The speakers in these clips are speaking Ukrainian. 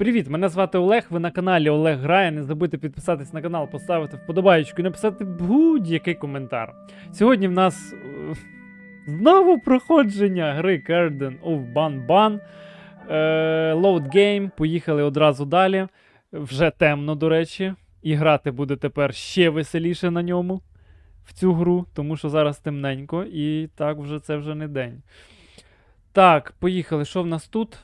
Привіт, мене звати Олег. Ви на каналі Олег Грає. Не забудьте підписатись на канал, поставити вподобайку і написати будь-який коментар. Сьогодні в нас е, знову проходження гри Curtain of Ban Ban. Е, Load Game. Поїхали одразу далі. Вже темно, до речі. І грати буде тепер ще веселіше на ньому. В цю гру, тому що зараз темненько, і так вже це вже не день. Так, поїхали. Що в нас тут?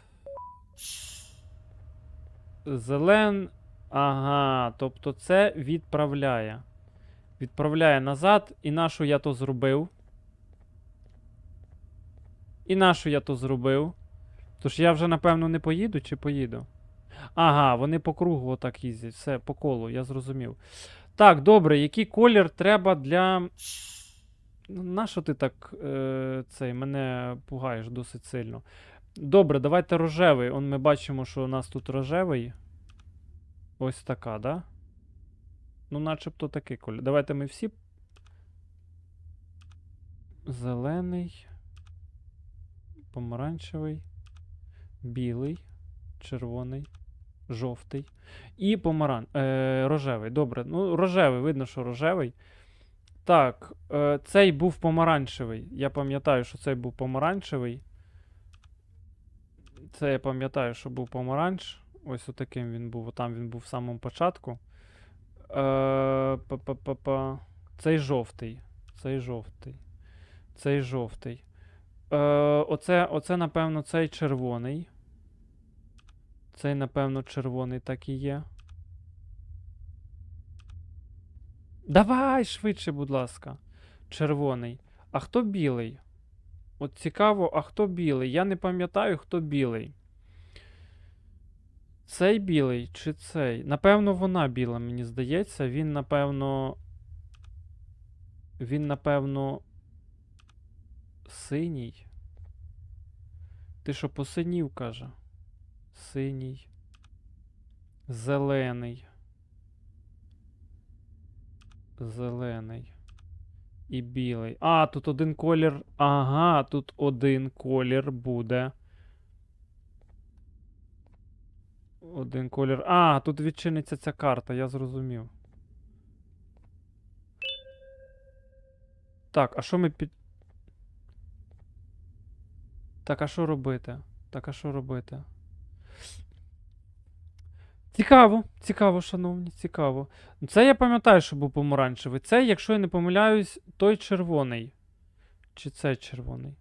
Зелен. Ага, тобто це відправляє. Відправляє назад. І нашу я то зробив. І нашу я то зробив. Тож я вже, напевно, не поїду чи поїду? Ага, вони по кругу отак їздять. Все, по колу, я зрозумів. Так, добре, який колір треба для. Нащо ти так е, цей, мене пугаєш досить сильно? Добре, давайте рожевий. Он ми бачимо, що у нас тут рожевий. Ось така, да? Ну, начебто такий колір. Давайте ми всі. Зелений. Помаранчевий. Білий. Червоний. Жовтий. І помаран... Е, рожевий. Добре. Ну, рожевий, видно, що рожевий. Так, е, цей був помаранчевий. Я пам'ятаю, що цей був помаранчевий. Це я пам'ятаю, що був помаранч. Ось отаким він був. Там він був в самому початку. Е, па-па-па-па. Цей жовтий. Цей жовтий. Цей жовтий. Е, оце, оце, напевно, цей червоний. Цей, напевно, червоний так і є. Давай швидше, будь ласка. Червоний. А хто білий? От цікаво, а хто білий? Я не пам'ятаю, хто білий. Цей білий чи цей? Напевно, вона біла, мені здається. Він, напевно. Він, напевно. Синій. Ти що посинів, каже? Синій. Зелений. Зелений. І білий. А, тут один колір. Ага, тут один колір буде. Один колір. А, тут відчиниться ця карта, я зрозумів. Так, а що ми під. Так, а що робити? Так, а що робити? Цікаво, цікаво, шановні, цікаво. Це я пам'ятаю, що був помаранчевий. Це, якщо я не помиляюсь, той червоний. Чи це червоний?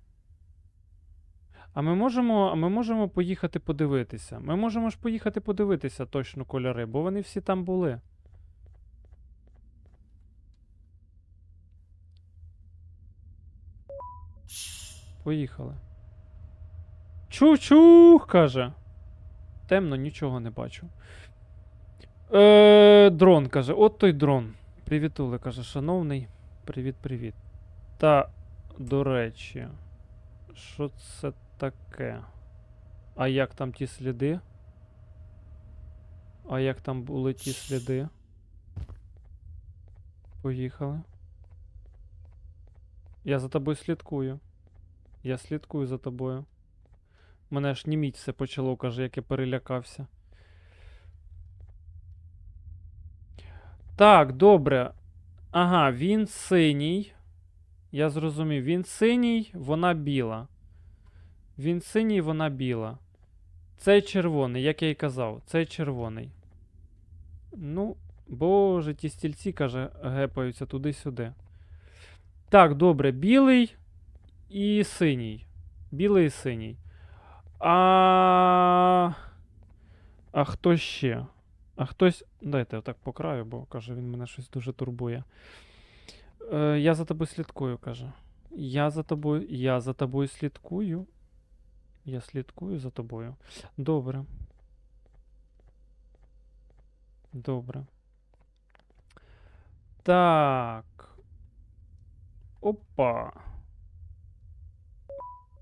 А ми можемо, а ми можемо поїхати подивитися. Ми можемо ж поїхати подивитися точно кольори, бо вони всі там були. Поїхали. Чух-чух, каже. Темно, нічого не бачу. Е, дрон каже, от той дрон. Привітули, каже, шановний. Привіт-привіт. Та, до речі, що це таке? А як там ті сліди? А як там були ті сліди? Поїхали. Я за тобою слідкую. Я слідкую за тобою. Мене аж німіть все почало, каже, як я перелякався. Так, добре. Ага, він синій. Я зрозумів. Він синій, вона біла. Він синій, вона біла. Цей червоний, як я й казав, цей червоний. Ну, боже, ті стільці, каже, гепаються туди-сюди. Так, добре, білий і синій. Білий і синій. А. А хто ще? А хтось. Дайте отак по краю, бо каже, він мене щось дуже турбує. Е, я за тобою слідкую, каже. Я за тобою. Я за тобою слідкую. Я слідкую за тобою. Добре. Добре. Так. Опа.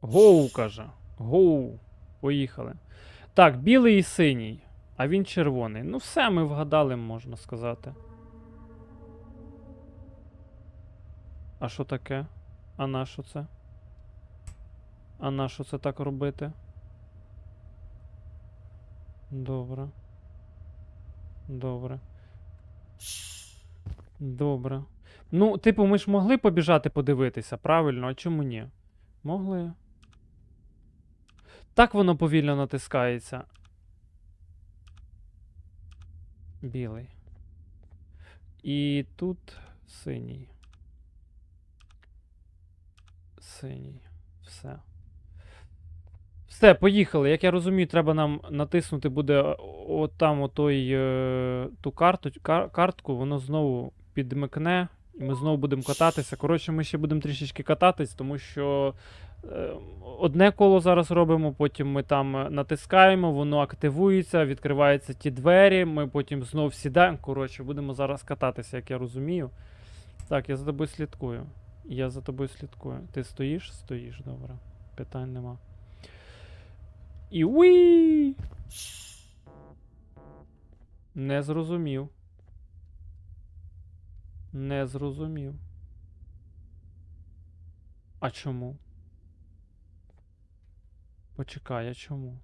Гоу, каже. Гоу. Поїхали. Так, білий і синій. А він червоний. Ну, все, ми вгадали, можна сказати. А що таке? А на що це? А на що це так робити? Добре. Добре. Добре. Ну, типу, ми ж могли побіжати подивитися, правильно? А чому ні? Могли. Так воно повільно натискається. Білий. І тут синій. Синій. Все. Все, поїхали. Як я розумію, треба нам натиснути буде от там отой, е, ту карту, кар- картку, воно знову підмикне, і ми знову будемо кататися. Коротше, ми ще будемо трішечки кататись, тому що е, одне коло зараз робимо, потім ми там е, натискаємо, воно активується, відкриваються ті двері, ми потім знов сідаємо. Коротше, будемо зараз кататися, як я розумію. Так, я за тобою слідкую. Я за тобою слідкую. Ти стоїш? Стоїш, добре. Питань нема. І уї! Не зрозумів. Не зрозумів. А чому? Почекай, а чому?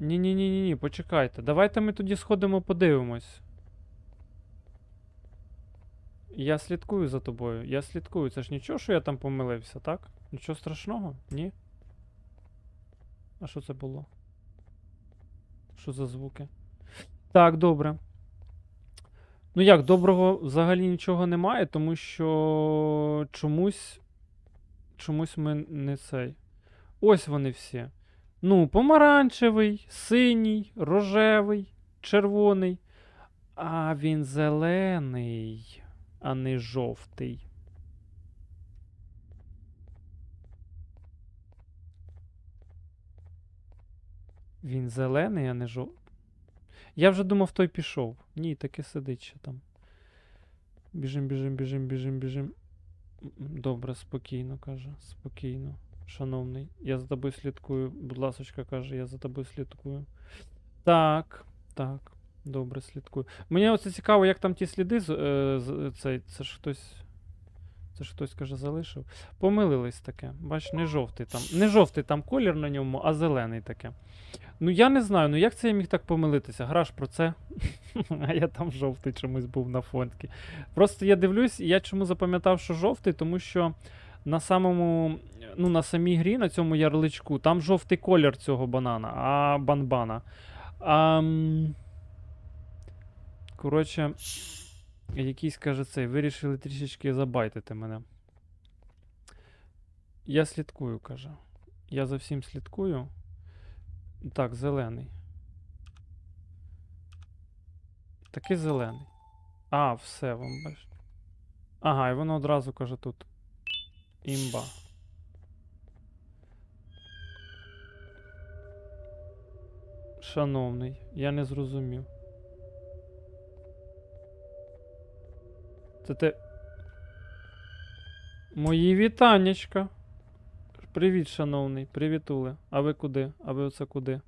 Ні-ні-ні-ні, почекайте. Давайте ми тоді сходимо подивимось. Я слідкую за тобою. Я слідкую. Це ж нічого, що я там помилився, так? Нічого страшного? Ні? А що це було? Що за звуки? Так, добре. Ну як, доброго взагалі нічого немає, тому що чомусь. Чомусь ми не цей. Ось вони всі. Ну, помаранчевий, синій, рожевий, червоний. А він зелений, а не жовтий. Він зелений, а не жовтий. Я вже думав, той пішов. Ні, таки сидить ще там. Біжим, біжим, біжим, біжим, біжим. Добре, спокійно, каже. Спокійно. Шановний, я за тобою слідкую. Будь ласочка, каже, я за тобою слідкую. Так, так. Добре, слідкую. Мені оце цікаво, як там ті сліди. Е, цей, це ж хтось. Це ж хтось каже, залишив. Помилились таке. Бач, не жовтий там. Не жовтий там колір на ньому, а зелений таке. Ну я не знаю, ну як це я міг так помилитися? Гра ж про це. а я там жовтий чомусь був на фонтці. Просто я дивлюсь, я чому запам'ятав, що жовтий, тому що на самому, ну, на самій грі, на цьому ярличку, там жовтий колір цього банана, а банбана. А, коротше, якийсь каже цей, вирішили трішечки забайтити мене. Я слідкую, каже. Я за всім слідкую. Так, зелений. Такий зелений. А, все, вам бачите. Ага, і воно одразу каже тут. Імба. Шановний, я не зрозумів. Це ти. Мої вітаннячка. Привіт, шановний. Привітули. А ви куди? А ви оце куди?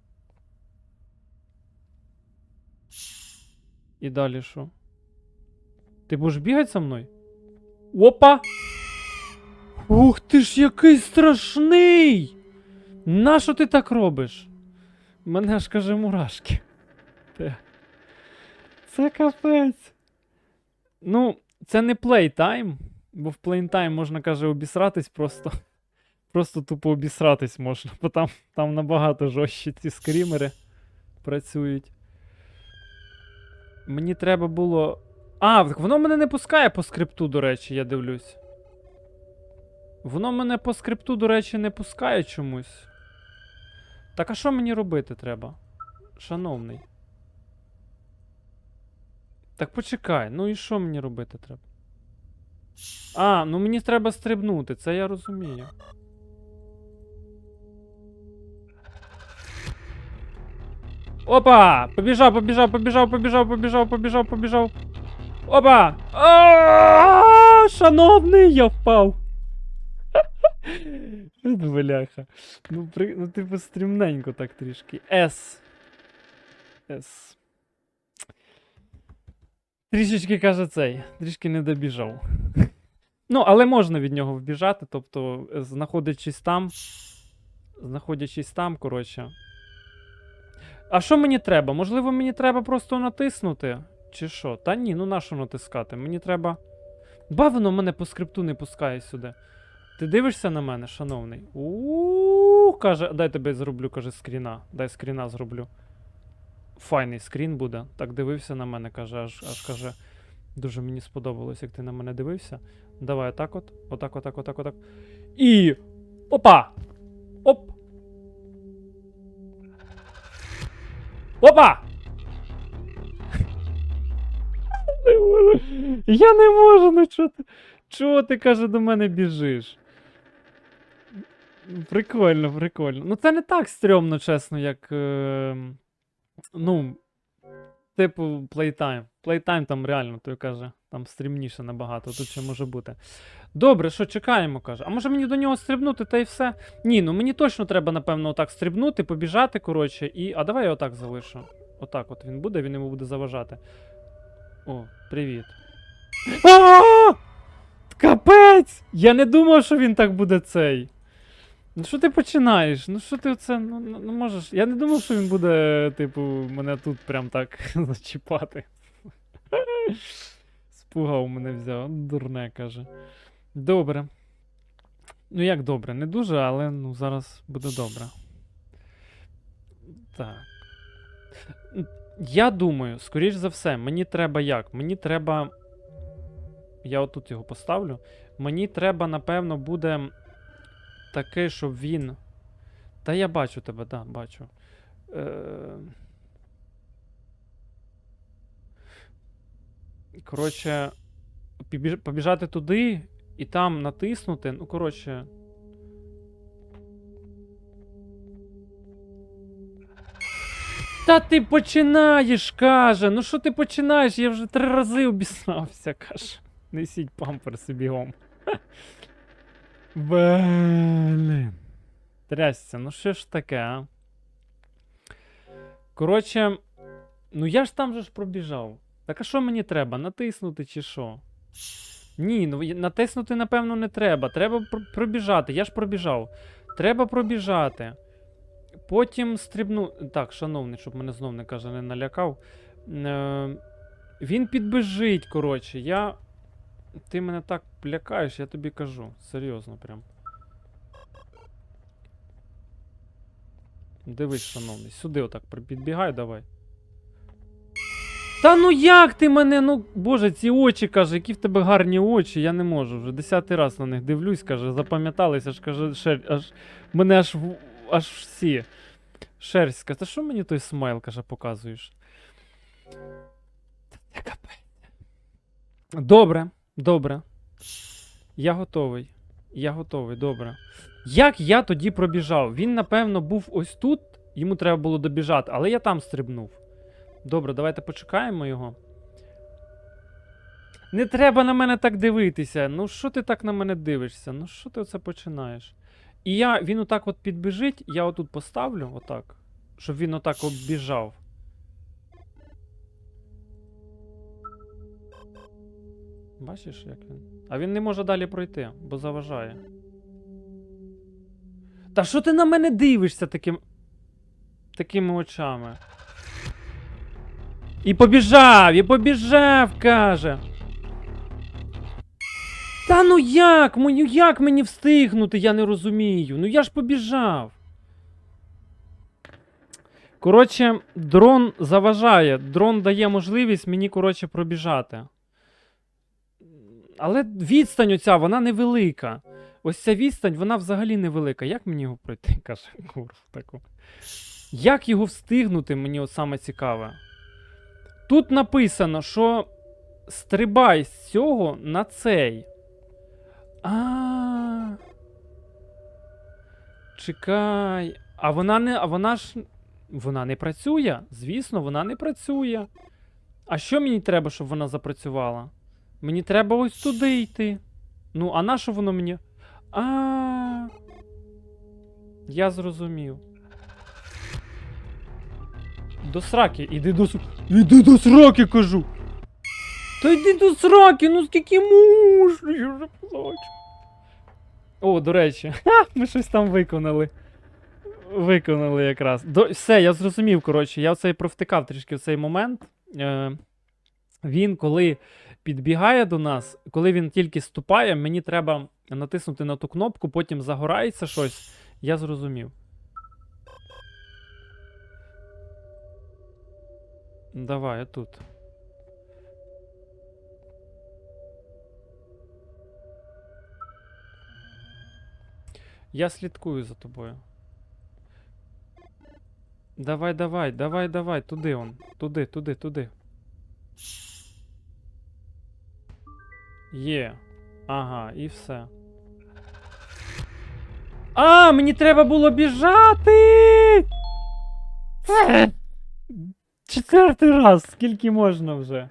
І далі що? Ти будеш бігати за мною? Опа! Ух ти ж який страшний! Нащо ти так робиш? Мене аж каже мурашки. Те. Це капець. Ну, це не плейтайм, бо в плейтайм можна, каже, обісратись просто. Просто тупо обісратись можна, бо там, там набагато жорстче ці скрімери працюють. Мені треба було. А, так воно мене не пускає по скрипту, до речі, я дивлюсь. Воно мене по скрипту, до речі, не пускає чомусь. Так а що мені робити треба? Шановний. Так почекай, ну і що мені робити треба? А, ну мені треба стрибнути, це я розумію. Опа! Побіжав, побіжав, побіжав, побіжав, побіжав, побіжав, побіжав. Опа! А, Шановний, я впав. Бляха. Ну, при... ну, типу, стрімненько так трішки. С. С. Трішечки каже цей. Трішки не добіжав. Ну, але можна від нього вбіжати, тобто, знаходячись там. Знаходячись там, коротше. А що мені треба? Можливо, мені треба просто натиснути? Чи що? Та ні, ну нащо натискати? Мені треба. Ба воно мене по скрипту не пускає сюди. Ти дивишся на мене, шановний? у каже, дай тебе зроблю, каже, скріна. Дай скріна зроблю. Файний скрін буде. Так дивився на мене, каже, аж, аж каже. Дуже мені сподобалось, як ти на мене дивився. Давай отак от. Отак, отак, отак, отак. І. Опа! Оп! Опа! Не можу. Я не можу, ну чого ти. Чого ти, каже, до мене біжиш? Прикольно, прикольно. Ну це не так стрьомно, чесно, як. Е, ну. Типу, Playtime. Playtime там реально, той каже, там стрімніше набагато, тут ще може бути. Добре, що чекаємо, каже. А може мені до нього стрибнути та й все? Ні, ну мені точно треба, напевно, отак стрибнути, побіжати, коротше, і. А давай я отак залишу. Отак от він буде, він йому буде заважати. О, привіт. Капець! Я не думав, що він так буде цей. Ну що ти починаєш? Ну що ти оце? Ну, ну, ну можеш. Я не думав, що він буде, типу, мене тут прям так зачіпати. Спугав мене взяв. Дурне каже. Добре. Ну як добре? Не дуже, але ну зараз буде добре. Так. Я думаю, скоріш за все, мені треба як? Мені треба. Я отут його поставлю. Мені треба, напевно, буде таке, щоб він. Та я бачу тебе, да, бачу. Е... Коротше, побіжати туди і там натиснути. Ну, коротше. Та ти починаєш, каже. Ну що ти починаєш? Я вже три рази обіснався, каже. Несіть памперси бігом. Блін. Трясся, ну що ж таке, а? Коротше, ну я ж там же ж пробіжав. Так а що мені треба? Натиснути чи що? Ні, ну натиснути, напевно, не треба. Треба пр- пробіжати. Я ж пробіжав. Треба пробіжати. Потім стрибну. Так, шановний, щоб мене знов не каже, не налякав. Е, він підбежить, коротше. Я. Ти мене так лякаєш, я тобі кажу. Серйозно прям. Дивись, шановний, сюди отак підбігай, давай. Та ну як ти мене? Ну, боже, ці очі каже, які в тебе гарні очі, я не можу. Вже десятий раз на них дивлюсь, каже, запам'яталися, аж каже, шер... аж мене аж аж всі. Шерсть каже, та що мені той смайл, каже, показуєш? Добре, добре. Я готовий. Я готовий, добре. Як я тоді пробіжав? Він, напевно, був ось тут, йому треба було добіжати, але я там стрибнув. Добре, давайте почекаємо його. Не треба на мене так дивитися. Ну що ти так на мене дивишся? Ну що ти оце починаєш? І я, він отак от підбіжить, я отут поставлю, отак, щоб він отак оббіжав. Бачиш, як він? А він не може далі пройти, бо заважає. Та що ти на мене дивишся таким. такими очами? І побіжав, і побіжав, каже. Та ну як? Ну як мені встигнути, я не розумію. Ну я ж побіжав. Коротше, дрон заважає. Дрон дає можливість мені, коротше, пробіжати. Але відстань оця, вона невелика. Ось ця відстань, вона взагалі невелика. Як мені його пройти? каже курв таку. Як його встигнути, мені от саме цікаве. Тут написано, що стрибай з цього на цей. А. Чекай. А вона не. А вона ж. Вона не працює. Звісно, вона не працює. А що мені треба, щоб вона запрацювала? Мені треба ось туди йти. Ну, а на що воно мені. А. Я зрозумів. До сраки, іди до Іди до сраки, кажу. Та йди до сраки, ну скільки можна, я вже плачу. О, до речі, ха, ми щось там виконали. Виконали якраз. До, все, я зрозумів, коротше, я оцей провтикав трішки в цей момент. Е, він, коли підбігає до нас, коли він тільки ступає, мені треба натиснути на ту кнопку, потім загорається щось. Я зрозумів. Давай, я тут. Я слідкую за тобою. Давай, давай, давай, давай, туди он. Туди, туди, туди. Є. Ага, і все. А, мені треба було біжати! Четвертий раз, скільки можна вже?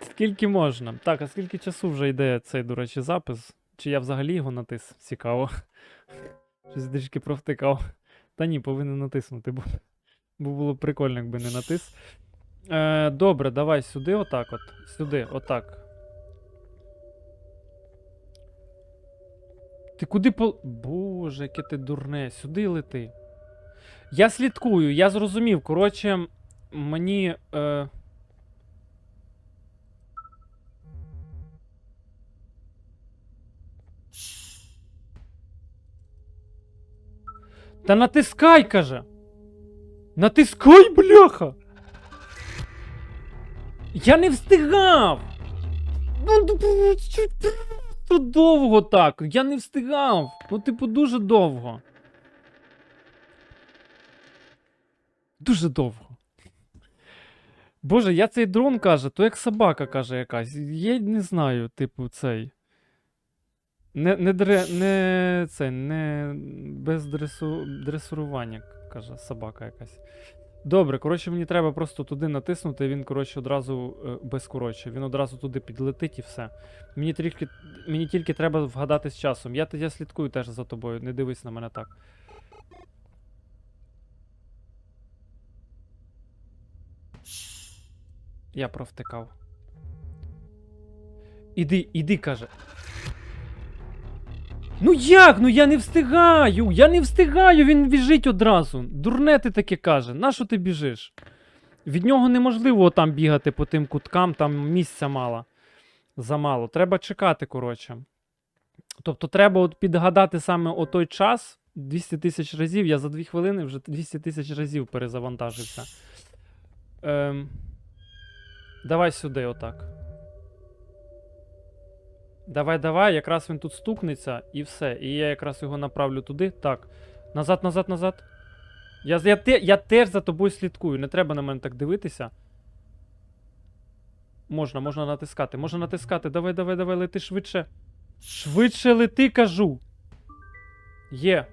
Скільки можна? Так, а скільки часу вже йде цей, до речі, запис? Чи я взагалі його натис? Цікаво. Щось трішки провтикав. Та ні, повинен натиснути, бо, бо було прикольно, якби не натис. Е, добре, давай сюди, отак от. Сюди, отак. Ти куди по. Боже, яке ти дурне, сюди лети. Я слідкую, я зрозумів. Коротше, мені. Е... Та натискай, каже. Натискай, бляха. Я не встигав. Ну, д- що ти- то довго так. Я не встигав. Ну, типу, дуже довго. Дуже довго. Боже, я цей дрон каже, то як собака каже якась. Я не знаю, типу, цей. Не, не, дре, не, це, не без дресу, дресурування, каже собака якась. Добре, коротше, мені треба просто туди натиснути, він, коротше, одразу е, без коротше, він одразу туди підлетить і все. Мені, трішки, мені тільки треба вгадати з часом. Я, я слідкую теж за тобою, не дивись на мене так. Я провтикав. Іди, іди, каже. Ну як? Ну я не встигаю! Я не встигаю, він біжить одразу. Дурне ти таке каже. Нащо ти біжиш? Від нього неможливо там бігати по тим куткам, там місця мало. Замало. Треба чекати, коротше. Тобто треба от підгадати саме о той час 200 тисяч разів. Я за 2 хвилини вже 200 тисяч разів перезавантажився. Ем, давай сюди, отак. Давай, давай, якраз він тут стукнеться і все. І я якраз його направлю туди. Так. Назад, назад, назад. Я, я, те, я теж за тобою слідкую. Не треба на мене так дивитися. Можна, можна натискати. Можна натискати. Давай, давай, давай, лети швидше. Швидше лети, кажу. Є.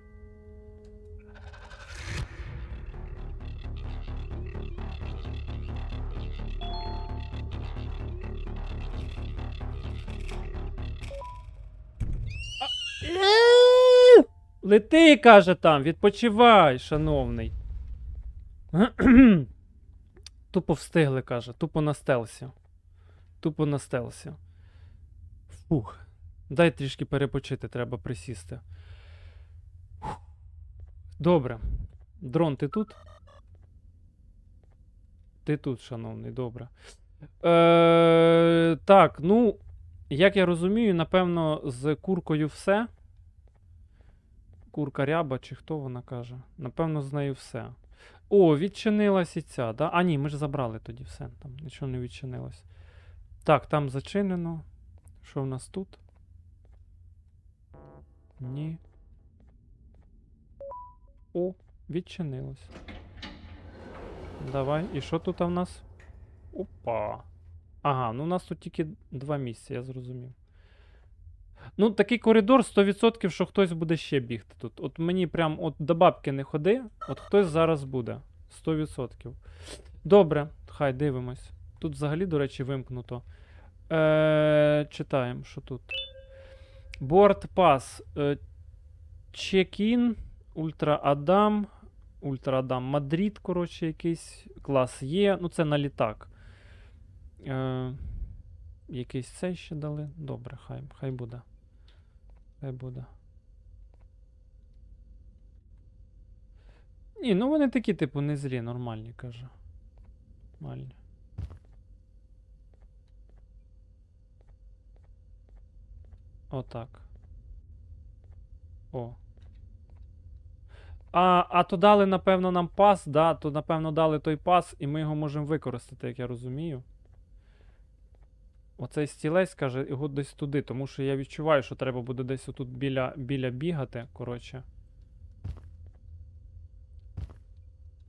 Лети, каже там, відпочивай, шановний. Тупо встигли, каже, тупо на стелсі. Тупо на стелсі. Фух. Дай трішки перепочити, треба присісти. Добре. Дрон, ти тут? Ти тут, шановний, добре. Е, так, ну, як я розумію, напевно, з куркою все. Курка ряба, чи хто вона каже? Напевно, з нею все. О, відчинилась і ця, да? А ні, ми ж забрали тоді все. Там нічого не відчинилось. Так, там зачинено. Що в нас тут? Ні. О, відчинилось. Давай. І що тут в нас? Опа. Ага, ну у нас тут тільки два місця, я зрозумів. Ну, такий коридор 100%, що хтось буде ще бігти тут. От мені прям от до бабки не ходи, от хтось зараз буде. 100%. Добре, хай дивимось. Тут взагалі, до речі, вимкнуто. Е, читаємо, що тут. Board Pass. Е, Check-in. Ультра Адам. Ультра Адам Мадрид, коротше, якийсь. Клас є. Ну, це на літак. Е, якийсь цей ще дали. Добре, хай, хай буде. Хай буде. Ні, ну вони такі, типу, не злі, нормальні, каже. Нормальні. Отак. О. А, а то дали, напевно, нам пас, да, то, напевно, дали той пас, і ми його можемо використати, як я розумію. Оцей стілець каже, його десь туди, тому що я відчуваю, що треба буде десь отут біля, біля бігати, коротше.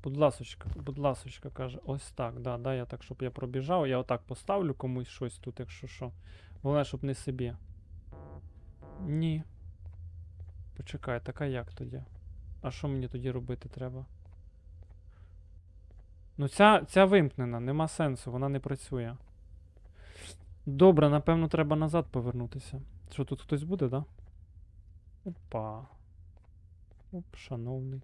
Будь ласочка, будь ласочка, каже, ось так, да, да, я так, щоб я пробіжав, я отак поставлю комусь щось тут, якщо що. Головне, щоб не собі. Ні. Почекай, така як тоді? А що мені тоді робити треба? Ну, ця, ця вимкнена, нема сенсу, вона не працює. Добре, напевно, треба назад повернутися. Що тут хтось буде, да? Опа. Оп, шановний.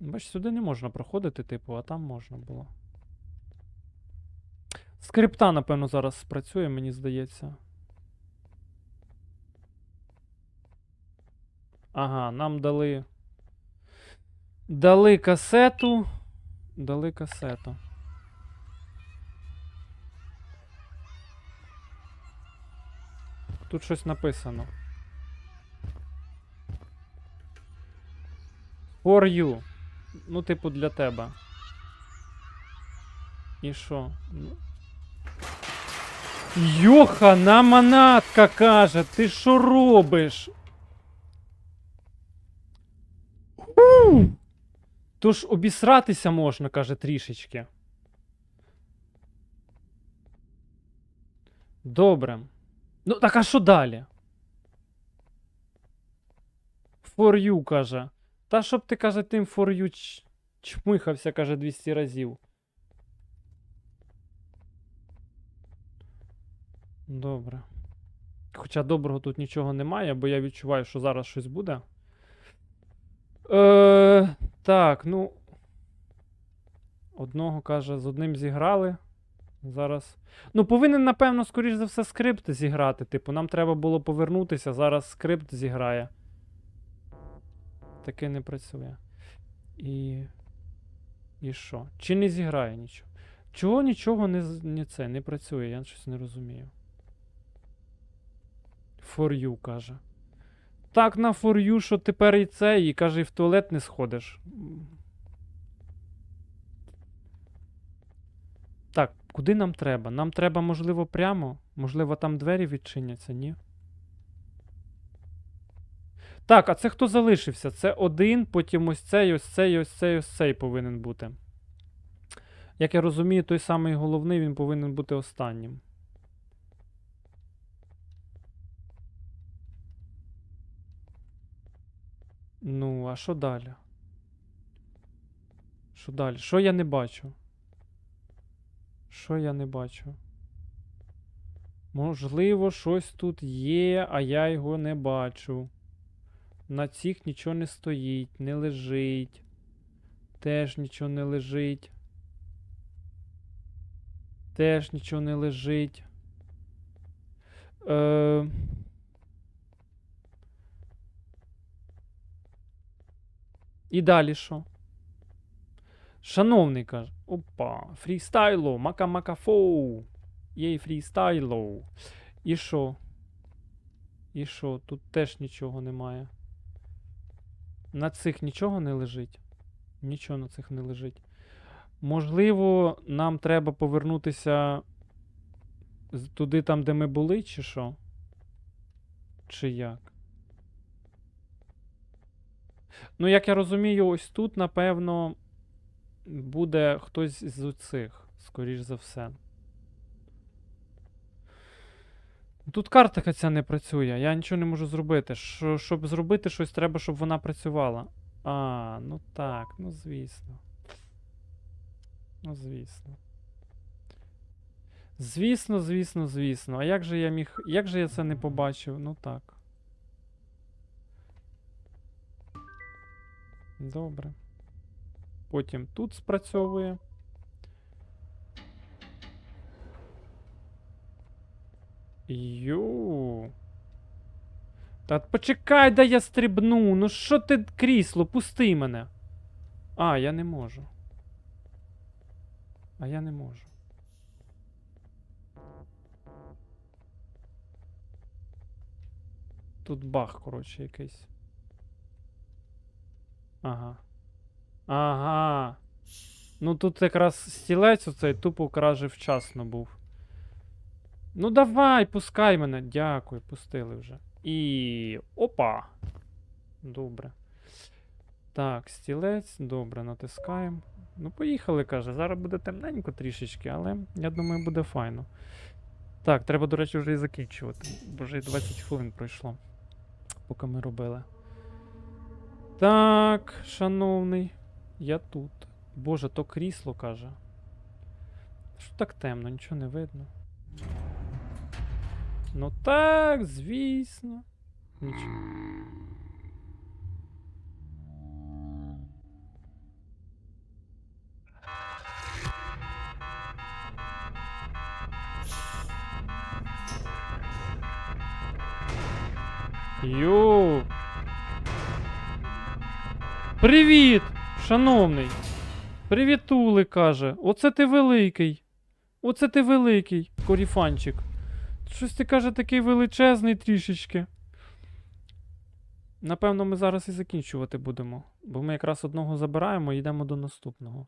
Бач, сюди не можна проходити, типу, а там можна було. Скрипта, напевно, зараз спрацює, мені здається. Ага, нам дали. Дали касету. Дали касету. Тут щось написано. For you. Ну, типу, для тебе. І що? Ну. Йохана манатка каже, ти що робиш? У! Тож обісратися можна, каже, трішечки. Добре. Ну, так а що далі? For you, каже. Та щоб ти, каже, тим for you чмихався, каже, 200 разів. Добре. Хоча доброго тут нічого немає, бо я відчуваю, що зараз щось буде. Е, так, ну. Одного каже, з одним зіграли. Зараз. Ну, повинен, напевно, скоріш за все, скрипт зіграти. Типу, нам треба було повернутися, зараз скрипт зіграє. Таке не працює. І. І що? Чи не зіграє нічого? Чого нічого не, не це не працює? Я щось не розумію. For you, каже. Так на for you, що тепер і це, і каже, і в туалет не сходиш. М. Так, куди нам треба? Нам треба, можливо, прямо? Можливо, там двері відчиняться, ні? Так, а це хто залишився? Це один, потім ось цей, ось цей, ось цей, ось цей повинен бути. Як я розумію, той самий головний він повинен бути останнім. Ну, а що далі? Що далі? Що я не бачу? Що я не бачу? Можливо, щось тут є, а я його не бачу. На цих нічого не стоїть, не лежить. Теж нічого не лежить. Теж нічого не лежить. Е... І далі що? Шановний каже. Опа, фрістайло, мака-мака-фоу. Єй фрістайло. І що? І що? Тут теж нічого немає. На цих нічого не лежить? Нічого на цих не лежить. Можливо, нам треба повернутися туди, там, де ми були, чи що? Чи як? Ну, як я розумію, ось тут, напевно, буде хтось з цих, скоріш за все. Тут карта ця не працює, я нічого не можу зробити. Що, щоб зробити щось, треба, щоб вона працювала. А, ну так, ну звісно. Ну, звісно. Звісно, звісно, звісно. А як же я міг. Як же я це не побачив? Ну так. Добре. Потім тут спрацьовує. Йоу. Та почекай, де я стрибну. Ну що ти крісло, пусти мене. А, я не можу. А я не можу. Тут бах, коротше, якийсь. Ага. Ага. Ну тут якраз стілець оцей тупо краже вчасно був. Ну давай, пускай мене. Дякую, пустили вже. І. Опа! Добре. Так, стілець, добре, натискаємо. Ну, поїхали, каже. Зараз буде темненько трішечки, але я думаю, буде файно. Так, треба, до речі, вже і закінчувати. Бо вже і 20 хвилин пройшло, поки ми робили. Так, шановний, я тут. Боже, то крісло каже. Що так темно, нічого не видно. Ну так, звісно. Нічого. Йоу. Привіт, шановний. Привітули, каже. Оце ти великий. Оце ти великий, коріфанчик. Щось ти каже такий величезний трішечки. Напевно, ми зараз і закінчувати будемо. Бо ми якраз одного забираємо і йдемо до наступного.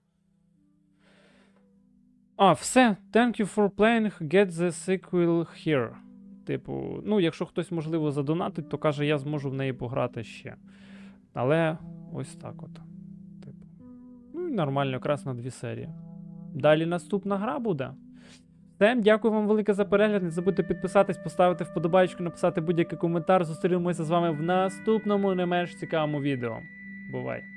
А, все. Thank you for playing. Get the sequel here. Типу, ну, якщо хтось, можливо, задонатить, то каже, я зможу в неї пограти ще. Але ось так от. Нормально, якраз на дві серії. Далі наступна гра буде. Все, дякую вам велике за перегляд. Не забудьте підписатись, поставити вподобайку, написати будь-який коментар. Зустрінемося з вами в наступному не менш цікавому відео. Бувай!